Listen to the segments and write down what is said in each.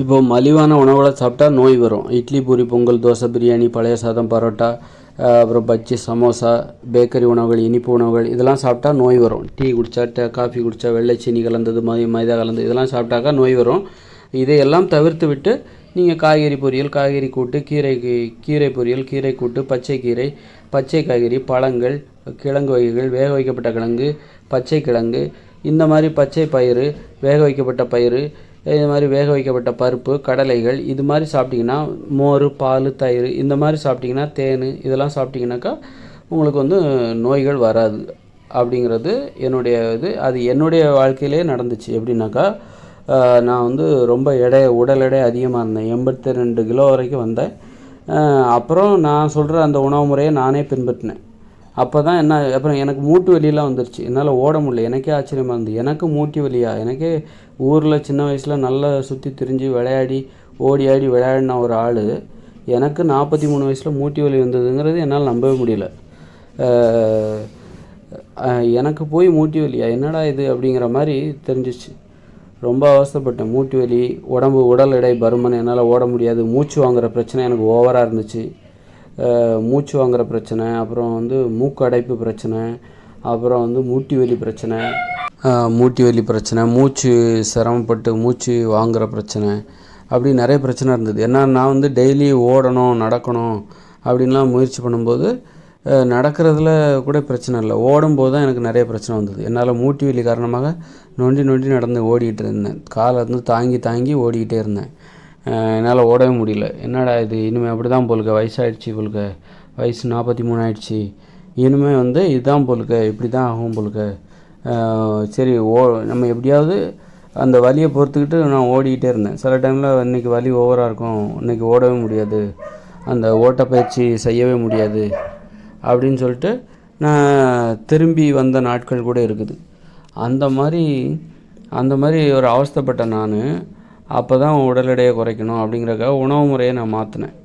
இப்போ மலிவான உணவுகளை சாப்பிட்டா நோய் வரும். இட்லி பூரி பொங்கல் தோசை பிரியாணி பழைய சாதம் பரோட்டா அப்புறம் பஜ்ஜி சமோசா பேக்கரி உணவுகள் இனிப்பு உணவுகள் இதெல்லாம் சாப்பிட்டா நோய் வரும். டீ குடித்தா டே காஃபி குடித்தா வெள்ளை சீனி கலந்தது மை மைதா கலந்தது இதெல்லாம் சாப்பிட்டாக்கா நோய் வரும். இதையெல்லாம் தவிர்த்து விட்டு நீங்கள் காய்கறி பொரியல் காய்கறி கூட்டு கீரை கீரை பொரியல் கீரை கூட்டு பச்சை கீரை பச்சை காய்கறி பழங்கள் கிழங்கு வகைகள் வேக வைக்கப்பட்ட கிழங்கு பச்சை கிழங்கு இந்த மாதிரி பச்சை பயிறு வேக வைக்கப்பட்ட பயிறு இது மாதிரி வேக வைக்கப்பட்ட பருப்பு கடலைகள் இது மாதிரி சாப்பிட்டிங்கன்னா மோர் பால் தயிர் இந்த மாதிரி சாப்பிட்டிங்கன்னா தேன் இதெல்லாம் சாப்பிட்டிங்கனாக்கா உங்களுக்கு வந்து நோய்கள் வராது அப்படிங்கிறது என்னுடைய இது. அது என்னுடைய வாழ்க்கையிலே நடந்துச்சு எப்படின்னாக்கா நான் வந்து ரொம்ப எடை உடல் எடை அதிகமாக இருந்தேன். எண்பத்தி ரெண்டு கிலோ வரைக்கும் வந்தேன். அப்புறம் நான் சொல்கிற அந்த உணவு முறையை நானே பின்பற்றினேன். அப்போ தான் என்ன அப்புறம் எனக்கு மூட்டு வலியெல்லாம் வந்துருச்சு. என்னால் ஓட முடியல. எனக்கே ஆச்சரியமாக இருந்தது. எனக்கு மூட்டு வலியா? எனக்கே ஊரில் சின்ன வயசில் நல்லா சுற்றி திரிஞ்சு விளையாடி ஓடி ஆடி விளையாடின ஒரு ஆள். எனக்கு நாற்பத்தி மூணு வயசில் மூட்டி வலி வந்ததுங்கிறது என்னால் நம்பவே முடியல. எனக்கு போய் மூட்டி வலியா? என்னடா இது அப்படிங்கிற மாதிரி தெரிஞ்சிச்சு. ரொம்ப அவஸ்தைப்பட்டேன். மூட்டு வலி உடம்பு உடல் எடை பருமன் என்னால் ஓட முடியாது. மூச்சு வாங்குற பிரச்சனை எனக்கு ஓவராக இருந்துச்சு. மூச்சு வாங்குற பிரச்சனை அப்புறம் வந்து மூக்கு அடைப்பு பிரச்சனை அப்புறம் வந்து மூட்டி வலி பிரச்சனை. மூட்டி வலி பிரச்சனை மூச்சு சிரமப்பட்டு மூச்சு வாங்குகிற பிரச்சனை. அப்படி நிறைய பிரச்சனை இருந்தது. ஏன்னா நான் வந்து டெய்லி ஓடணும் நடக்கணும் அப்படின்லாம் முயற்சி பண்ணும்போது நடக்கிறதுல கூட பிரச்சனை இல்லை. ஓடும்போது தான் எனக்கு நிறைய பிரச்சனை வந்தது. என்னால் மூட்டி வலி காரணமாக நொண்டி நொண்டி நடந்து ஓடிக்கிட்டு இருந்தேன். காலை வந்து தாங்கி தாங்கி ஓடிக்கிட்டே இருந்தேன். என்னால் ஓடவே முடியல. என்னடா இது? இனிமேல் அப்படி தான் போலுக்க. வயசாகிடுச்சு போலுக்க. வயசு நாற்பத்தி மூணு ஆயிடுச்சு. இனிமேல் வந்து இதுதான் போலுக்க. இப்படி தான் ஆகும் போலுக்க. சரி ஓ நம்ம எப்படியாவது அந்த வலியை பொறுத்துக்கிட்டு நான் ஓடிக்கிட்டே இருந்தேன். சில டைமில் இன்றைக்கி வலி ஓவராக இருக்கும். இன்றைக்கி ஓடவே முடியாது. அந்த ஓட்டப்பயிற்சி செய்யவே முடியாது. அப்படின்னு சொல்லிட்டு நான் திரும்பி வந்த நாட்கள் கூட இருக்குது. அந்த மாதிரி அந்த மாதிரி ஒரு அவஸ்தைப்பட்ட நான். அப்போ தான் உடல் எடையை குறைக்கணும் அப்படிங்கிறக்காக உணவு முறையை நான் மாற்றினேன்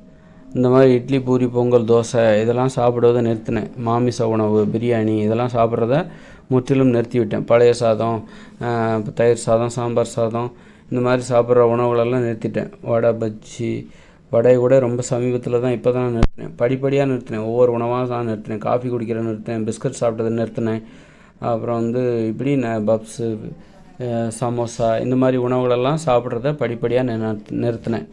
இந்த மாதிரி இட்லி பூரி பொங்கல் தோசை இதெல்லாம் சாப்பிடுவதை நிறுத்தினேன். மாமிச உணவு பிரியாணி இதெல்லாம் சாப்பிட்றத முற்றிலும் நிறுத்திவிட்டேன். பழைய சாதம் தயிர் சாதம் சாம்பார் சாதம் இந்த மாதிரி சாப்பிட்ற உணவுகளெல்லாம் நிறுத்திட்டேன். வடை பஜ்ஜி வடை கூட ரொம்ப சமீபத்தில் தான் இப்போ தான் நிறுத்தினேன். படிப்படியாக நிறுத்தினேன். ஒவ்வொரு உணவாக தான் நிறுத்தினேன். காஃபி குடிக்கிற நிறுத்தினேன். பிஸ்கட் சாப்பிட்டதை நிறுத்தினேன். அப்புறம் வந்து இப்படி நான் பப்ஸு சமோசா இந்த மாதிரி உணவுகளெல்லாம் சாப்பிட்றத படிப்படியாக நிறு- நிறுத்தினேன்.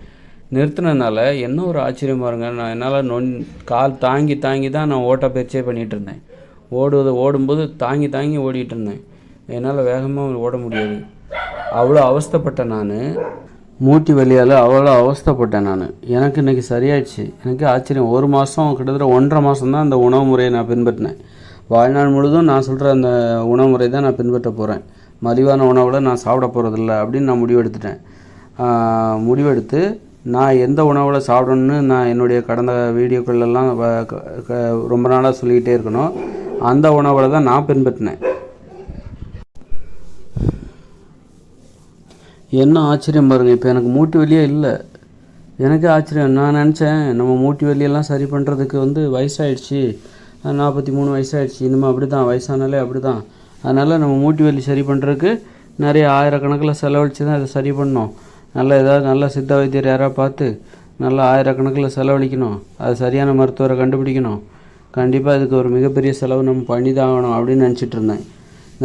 நிறுத்தினதுனால என்ன ஒரு ஆச்சரியம் இருங்க நான் என்னால் நொன் கால் தாங்கி தாங்கி தான் நான் ஓட்டப்பயிற்சியே பண்ணிகிட்டு இருந்தேன். ஓடுவது ஓடும்போது தாங்கி தாங்கி ஓடிட்டு இருந்தேன். என்னால் வேகமாக ஓட முடியாது. அவ்வளோ அவஸ்தைப்பட்டேன் நான். மூட்டி வலியால் அவ்வளோ அவஸ்தைப்பட்டேன் நான். எனக்கு இன்றைக்கி சரியாயிடுச்சு. எனக்கு ஆச்சரியம். ஒரு மாதம் கிட்டத்தட்ட ஒன்றரை மாதம் தான் அந்த உணவு முறையை நான் பின்பற்றினேன். வாழ்நாள் முழுதும் நான் சொல்கிற அந்த உணவு முறை தான் நான் பின்பற்ற போகிறேன் மலிவான உணவில் நான் சாப்பிட போகிறதில்ல அப்படின்னு நான் முடிவெடுத்துட்டேன். முடிவெடுத்து நான் எந்த உணவில் சாப்பிடணும்னு நான் என்னுடைய கடந்த வீடியோக்கள்லாம் க- க- ரொம்ப நாளாக சொல்லிக்கிட்டே இருக்கணும். அந்த உணவில் தான் நான் பின்பற்றினேன். என்ன ஆச்சரியம் பாருங்கள் இப்போ எனக்கு மூட்டு வலியே இல்லை. எனக்கே ஆச்சரியம். நான் நினச்சேன் நம்ம மூட்டு வலியெல்லாம் சரி பண்ணுறதுக்கு வந்து வயசாயிடுச்சு. நாற்பத்தி மூணு வயசாயிடுச்சு. இனிமேல் அப்படி தான் வயசானாலே அப்படி தான் அதனால் நம்ம மூட்டு வலி சரி பண்ணுறதுக்கு நிறைய ஆயிரக்கணக்கில் செலவழித்து தான் அதை சரி பண்ணோம் நல்லா ஏதாவது நல்ல சித்த வைத்தியர் யாராவது பார்த்து நல்லா ஆயிரக்கணக்கில் செலவழிக்கணும். அது சரியான மருத்துவரை கண்டுபிடிக்கணும். கண்டிப்பாக இதுக்கு ஒரு மிகப்பெரிய செலவு நம்ம பண்ணி தான் ஆகணும் அப்படின்னு நினச்சிட்டு இருந்தேன்.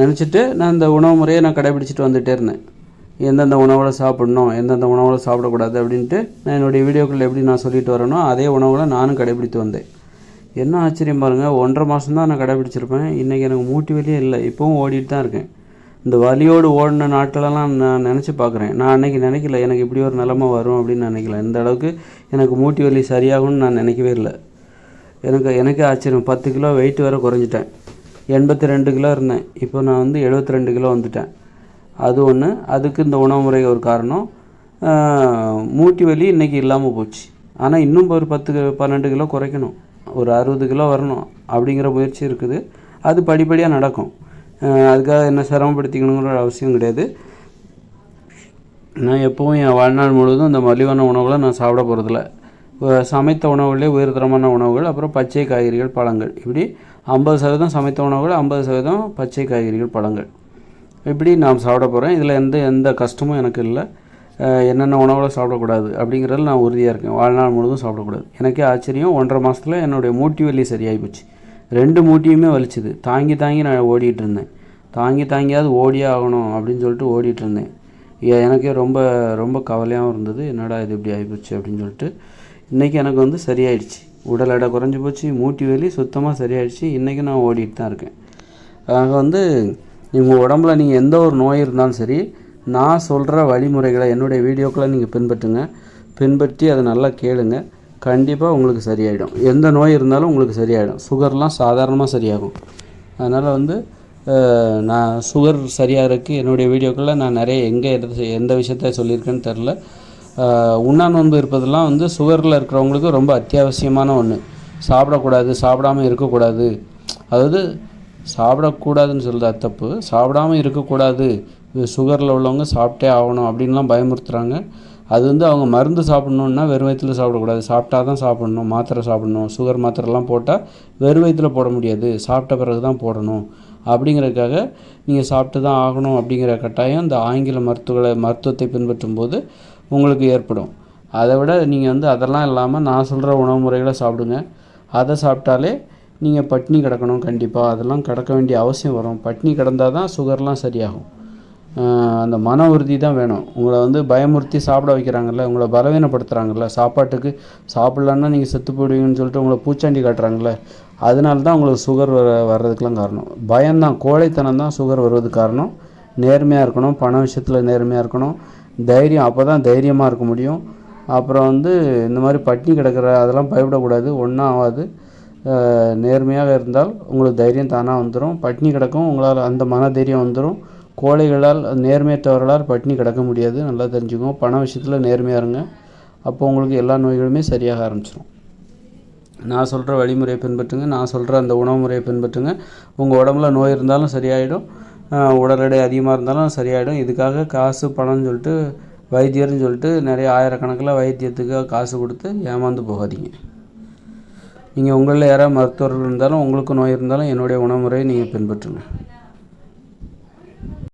நினச்சிட்டு நான் இந்த உணவு முறையை நான் கடைபிடிச்சிட்டு வந்துகிட்டே இருந்தேன். எந்தெந்த உணவுகளை சாப்பிடணும் எந்தெந்த உணவுகளை சாப்பிடக்கூடாது அப்படின்ட்டு நான் என்னுடைய வீடியோக்களில் எப்படி நான் சொல்லிட்டு வரேனோ அதே உணவுகளை நானும் கடைபிடித்து வந்தேன். என்ன ஆச்சரியம் பாருங்கள் ஒன்றரை மாதம் தான் நான் கடைப்பிடிச்சிருப்பேன் இன்றைக்கி எனக்கு மூட்டு வலியே இல்லை. இப்போவும் ஓடிட்டு தான் இருக்கேன். இந்த வலியோடு ஓடின நாட்களெல்லாம் நான் நினச்சி பார்க்குறேன். நான் அன்றைக்கி நினைக்கல எனக்கு இப்படி ஒரு நிலமை வரும் அப்படின்னு நினைக்கல. இந்த அளவுக்கு எனக்கு மூட்டு வலி சரியாகும்னு நான் நினைக்கவே இல்லை. எனக்கு எனக்கே ஆச்சரியம். பத்து கிலோ வெயிட் வேறு குறைஞ்சிட்டேன். எண்பத்தி ரெண்டு கிலோ இருந்தேன். இப்போ நான் வந்து எழுபத்தி ரெண்டு கிலோ வந்துட்டேன். அது ஒன்று அதுக்கு இந்த உணவு முறை ஒரு காரணம். மூட்டி வலி இன்றைக்கி இல்லாமல் போச்சு. ஆனால் இன்னும் ஒரு பத்து பன்னெண்டு கிலோ குறைக்கணும். ஒரு அறுபது கிலோ வரணும் அப்படிங்கிற முயற்சி இருக்குது. அது படிப்படியாக நடக்கும். அதுக்காக என்ன சிரமப்படுத்திக்கணுங்கிற அவசியம் கிடையாது. நான் எப்போவும் என் வாழ்நாள் முழுவதும் இந்த மலிவான உணவுகளை நான் சாப்பிட போகிறதில்ல சமைத்த உணவுகளே உயர்தரமான உணவுகள் அப்புறம் பச்சை காய்கறிகள் பழங்கள். இப்படி ஐம்பது சதவீதம் சமைத்த உணவுகள் ஐம்பது சதவீதம் பச்சை காய்கறிகள் பழங்கள். இப்படி நான் சாப்பிட போகிறேன் இதில் எந்த எந்த கஷ்டமும் எனக்கு இல்லை. என்னென்ன உணவுகளை சாப்பிடக்கூடாது அப்படிங்கிறதுல நான் உறுதியாக இருக்கேன். வாழ்நாள் முழுதும் சாப்பிடக்கூடாது. எனக்கே ஆச்சரியம். ஒன்றரை மாதத்தில் என்னுடைய மூட்டி வலி சரியாகி போச்சு. ரெண்டு மூட்டியுமே வலிச்சுது. தாங்கி தாங்கி நான் ஓடிட்டு இருந்தேன். தாங்கி தாங்கியாவது ஓடியே ஆகணும் அப்படின்னு சொல்லிட்டு ஓடிட்டு இருந்தேன். எனக்கே ரொம்ப ரொம்ப கவலையாகவும் இருந்தது. என்னடா இது இப்படி ஆகிப்போச்சு அப்படின்னு சொல்லிட்டு இன்றைக்கி எனக்கு வந்து சரியாயிடுச்சு. உடல் எடை குறைஞ்சி போச்சு. மூட்டி வலி சுத்தமாக சரியாயிடுச்சு. இன்றைக்கி நான் ஓடிட்டு தான் இருக்கேன். ஆக வந்து உங்கள் உடம்புல நீங்கள் எந்த ஒரு நோய் இருந்தாலும் சரி நான் சொல்கிற வழிமுறைகளை என்னுடைய வீடியோக்களை நீங்கள் பின்பற்றுங்க. பின்பற்றி அதை நல்லா கேளுங்க. கண்டிப்பாக உங்களுக்கு சரியாயிடும். எந்த நோய் இருந்தாலும் உங்களுக்கு சரியாயிடும். சுகர்லாம் சாதாரணமாக சரியாகும். அதனால் வந்து நான் சுகர் சரியாகிறதுக்கு என்னுடைய வீடியோக்களில் நான் நிறைய எங்கே எந்த எந்த விஷயத்த சொல்லியிருக்கேன்னு தெரில. உண்ணா நோன்பு இருப்பதெல்லாம் வந்து சுகரில் இருக்கிறவங்களுக்கு ரொம்ப அத்தியாவசியமான ஒன்று சாப்பிடக்கூடாது சாப்பிடாம இருக்கக்கூடாது. அதாவது சாப்பிடக்கூடாதுன்னு சொல்கிறது தப்பு. சாப்பிடாம இருக்கக்கூடாது. சுகரில் உள்ளவங்க சாப்பிட்டே ஆகணும் அப்படின்லாம் பயமுறுத்துகிறாங்க அது வந்து அவங்க மருந்து சாப்பிட்ணுன்னா வெறும் வயிற்றுல சாப்பிடக்கூடாது. சாப்பிட்டா தான் சாப்பிடணும். மாத்திரை சாப்பிடணும். சுகர் மாத்திரைலாம் போட்டால் வெறும் வயிற்றுல போட முடியாது. சாப்பிட்ட பிறகு தான் போடணும். அப்படிங்கிறதுக்காக நீங்கள் சாப்பிட்டு தான் ஆகணும் அப்படிங்கிற கட்டாயம் இந்த ஆங்கில மருத்துவ மருத்துவத்தை பின்பற்றும் போது உங்களுக்கு ஏற்படும். அதை விட நீங்கள் வந்து அதெல்லாம் இல்லாமல் நான் சொல்கிற உணவு முறைகளை சாப்பிடுங்க. அதை சாப்பிட்டாலே நீங்கள் பட்னி கிடக்கணும் கண்டிப்பாக அதெல்லாம் கிடக்க வேண்டிய அவசியம் வரும். பட்னி கிடந்தால் தான் சுகர்லாம் சரியாகும். அந்த மன உறுதி தான் வேணும். உங்களை வந்து பயமுறுத்தி சாப்பிட வைக்கிறாங்கல்ல உங்களை பலவீனப்படுத்துகிறாங்கல்ல சாப்பாட்டுக்கு சாப்பிட்லன்னா நீங்கள் செத்து போயிடுவீங்கன்னு சொல்லிட்டு உங்களை பூச்சாண்டி காட்டுறாங்கல்ல அதனால தான் உங்களுக்கு சுகர் வர வர்றதுக்கெலாம் காரணம். பயம்தான் கோழைத்தனம் தான் சுகர் வருவதுக்கு காரணம். நேர்மையாக இருக்கணும் பண விஷயத்தில் நேர்மையாக இருக்கணும். தைரியம் அப்போ தான் தைரியமாக இருக்க முடியும். அப்புறம் வந்து இந்த மாதிரி பட்டினி கிடக்கிற அதெல்லாம் பயப்படக்கூடாது ஒன்றும் ஆகாது. நேர்மையாக இருந்தால் உங்களுக்கு தைரியம் தானாக வந்துடும் பட்டினி கிடக்கும் உங்களால் அந்த மன தைரியம் வந்துடும் கோழைகளால் நேர்மையற்றவர்களால் பட்டினி கிடக்க முடியாது. நல்லா தெரிஞ்சுக்கோங்க. பண விஷயத்தில் நேர்மையாக இருங்க. அப்போ உங்களுக்கு எல்லா நோய்களுமே சரியாக ஆரம்பிச்சிடும் நான் சொல்கிற வழிமுறையை பின்பற்றுங்க. நான் சொல்கிற அந்த உணவு முறையை பின்பற்றுங்க. உங்கள் உடம்புல நோய் இருந்தாலும் சரியாயிடும். உடல் எடை அதிகமாக இருந்தாலும் சரியாயிடும். இதுக்காக காசு பணம்னு சொல்லிட்டு வைத்தியர்னு சொல்லிட்டு நிறைய ஆயிரக்கணக்கில் வைத்தியத்துக்கு காசு கொடுத்து ஏமாந்து போகாதீங்க. நீங்கள் உங்களில் யாராவது மருத்துவர்கள் இருந்தாலும் உங்களுக்கு நோய் இருந்தாலும் என்னுடைய உணவு முறையை நீங்கள் பின்பற்றுங்க.